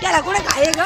त्याला कुठे काय ग?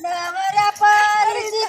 नवऱ्या पारची